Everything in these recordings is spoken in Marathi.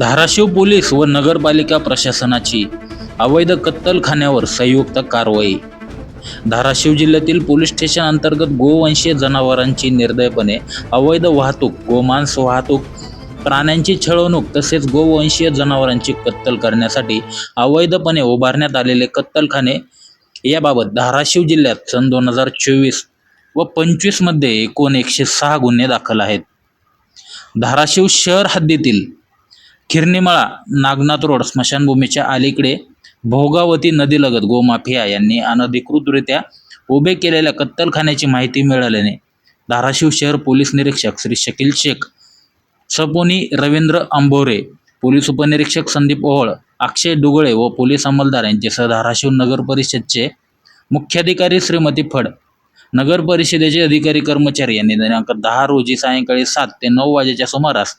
धाराशिव पोलीस व नगरपालिका प्रशासनाची अवैध कत्तलखान्यावर संयुक्त कारवाई. धाराशिव जिल्ह्यातील पोलीस स्टेशन अंतर्गत गोवंशीय जनावरांची निर्दयपणे अवैध वाहतूक गोमांस वाहतूक प्राण्यांची छळवणूक तसेच गोवंशीय जनावरांची कत्तल करण्यासाठी अवैधपणे उभारण्यात आलेले कत्तलखाने याबाबत धाराशिव जिल्ह्यात सन दोन हजार चोवीस व पंचवीसमध्ये एकूण एकशे सहा गुन्हे दाखल आहेत. धाराशिव शहर हद्दीतील खिरणीमळा नागनाथ रोड स्मशानभूमीच्या अलीकडे भोगावती नदीलगत गोमाफिया यांनी अनधिकृतरित्या उभे केलेल्या कत्तलखान्याची माहिती मिळाल्याने धाराशिव शहर पोलीस निरीक्षक श्री शकील शेख सपोनी रवींद्र अंभोरे पोलीस उपनिरीक्षक संदीप ओहळ अक्षय डुगळे व पोलीस अंमलदार यांच्यासह धाराशिव नगर परिषदचे मुख्याधिकारी श्रीमती फड नगर परिषदेचे अधिकारी कर्मचारी यांनी दिनांक दहा रोजी सायंकाळी सात ते नऊ वाजेच्या सुमारास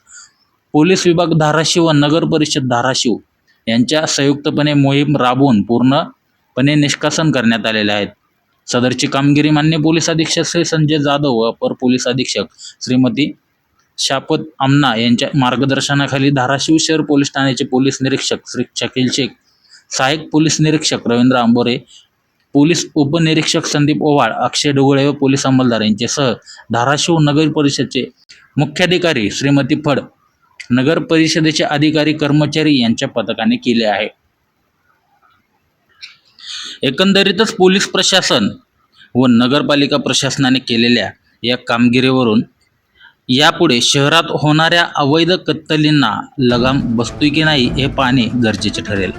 पोलीस विभाग धाराशिव व नगर परिषद धाराशिव यांच्या संयुक्तपणे मोहीम राबवून पूर्णपणे निष्कासन करण्यात आलेले आहेत. सदरची कामगिरी मान्य पोलीस अधीक्षक श्री संजय जाधव व अपर पोलीस अधीक्षक श्रीमती शापत आमना यांच्या मार्गदर्शनाखाली धाराशिव शहर पोलीस ठाण्याचे पोलीस निरीक्षक श्री शकील शेख सहाय्यक पोलीस निरीक्षक रवींद्र आंबोरे पोलीस उपनिरीक्षक संदीप ओवाळ अक्षय ढोगळे व पोलीस अंमलदार यांच्यासह धाराशिव नगर परिषदचे मुख्याधिकारी श्रीमती फड नगर परिषदेचे अधिकारी कर्मचारी यांच्या पथकाने केले आहे. एकंदरीतच पोलीस प्रशासन व नगरपालिका प्रशासनाने केलेल्या या कामगिरीवरून यापुढे शहरात होणाऱ्या अवैध कत्तलींना लगाम बसतोय की नाही हे पाहणे गरजेचे ठरेल.